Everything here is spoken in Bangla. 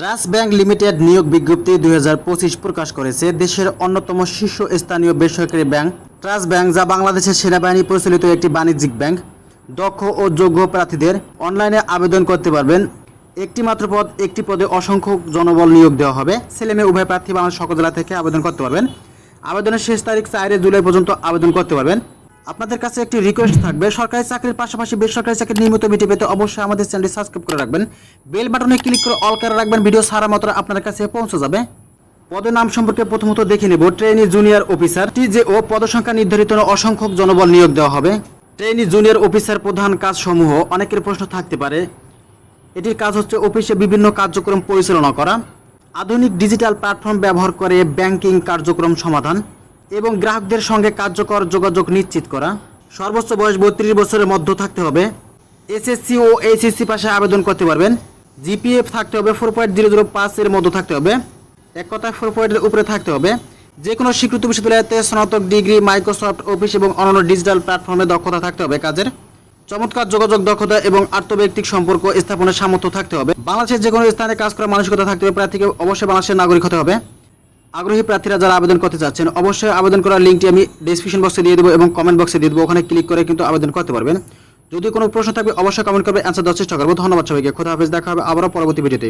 ট্রাস্ট ব্যাংক লিমিটেড নিয়োগ বিজ্ঞপ্তি দু হাজার পঁচিশ প্রকাশ করেছে। দেশের অন্যতম শীর্ষ স্থানীয় বেসরকারি ব্যাংক ট্রাস্ট ব্যাংক, যা বাংলাদেশের সেনাবাহিনী পরিচালিত একটি বাণিজ্যিক ব্যাংক। দক্ষ ও যোগ্য প্রার্থীদের অনলাইনে আবেদন করতে পারবেন। একটি মাত্র পদ, একটি পদে অসংখ্য জনবল নিয়োগ দেওয়া হবে। ছেলে মেয়ে উভয় প্রার্থী বাংলাদেশ সকল জেলা থেকে আবেদন করতে পারবেন। আবেদনের শেষ তারিখ চারে জুলাই পর্যন্ত আবেদন করতে পারবেন। আপনাদের কাছে একটি রিকোয়েস্ট থাকবে। সরকারি চাকরির পাশাপাশি বেসরকারি চাকরির নিয়মিত ভিডিও পেতে অবশ্যই আমাদের চ্যানেলটি সাবস্ক্রাইব করে রাখবেন। বেল বাটনে ক্লিক করে অল করে রাখবেন। ভিডিও সারা মাত্র আপনার কাছে পৌঁছে যাবে। পদের নাম সম্পর্কে প্রথমত দেখে নেব। ট্রেনি জুনিয়র অফিসার যে ও পদসংখ্যা নির্ধারিত অসংখ্য জনবল নিয়োগ দেওয়া হবে। ট্রেনি জুনিয়র অফিসার প্রধান কাজসমূহ অনেকের প্রশ্ন থাকতে পারে। এটির কাজ হচ্ছে অফিসে বিভিন্ন কার্যক্রম পরিচালনা করা। আধুনিক ডিজিটাল প্ল্যাটফর্ম ব্যবহার করে ব্যাংকিং কার্যক্রম সমাধান। এবং গ্রাহকদের সঙ্গে কার্যকর যোগাযোগ নিশ্চিত করা। সর্বোচ্চ বয়স বত্রিশ বছরের মধ্যে থাকতে হবে। এসএসসি ও এইচএসসি পাশে আবেদন করতে পারবেন। জিপিএফ থাকতে হবে ফোর পয়েন্ট জিরো জিরো পাঁচের মধ্যে থাকতে হবে। এক কথায় ফোর পয়েন্টের উপরে থাকতে হবে। যে কোনো স্বীকৃত বিশ্ববিদ্যালয়তে স্নাতক ডিগ্রি মাইক্রোসফট অফিস এবং অন্যান্য ডিজিটাল প্ল্যাটফর্মে দক্ষতা থাকতে হবে কাজের। চমৎকার যোগাযোগ দক্ষতা এবং আত্মব্যক্তিক সম্পর্ক স্থাপনের সামর্থ্য থাকতে হবে। বাংলাদেশের যে কোনো স্থানে কাজ করার মানসিকতা থাকতে হবে। প্রার্থীকে অবশ্যই বাংলাদেশের নাগরিক হতে হবে। আগ্রহী প্রার্থীরা যারা আবেদন করতে চাচ্ছেন, অবশ্যই আবেদন করার লিঙ্কটি আমি ডিসক্রিপশন বক্সে দিয়ে দেবো এবং কমেন্ট বক্সে দিয়ে দেবো। ওখানে ক্লিক করে কিন্তু আবেদন করতে পারবেন। যদি কোনো প্রশ্ন থাকবে, অবশ্যই কমেন্ট করবে অ্যান্সার দেওয়ার চেষ্টা করব। ধন্যবাদ সবাইকে। খোদা হাফেজ। দেখা হবে আবারও পরবর্তী ভিডিওতে।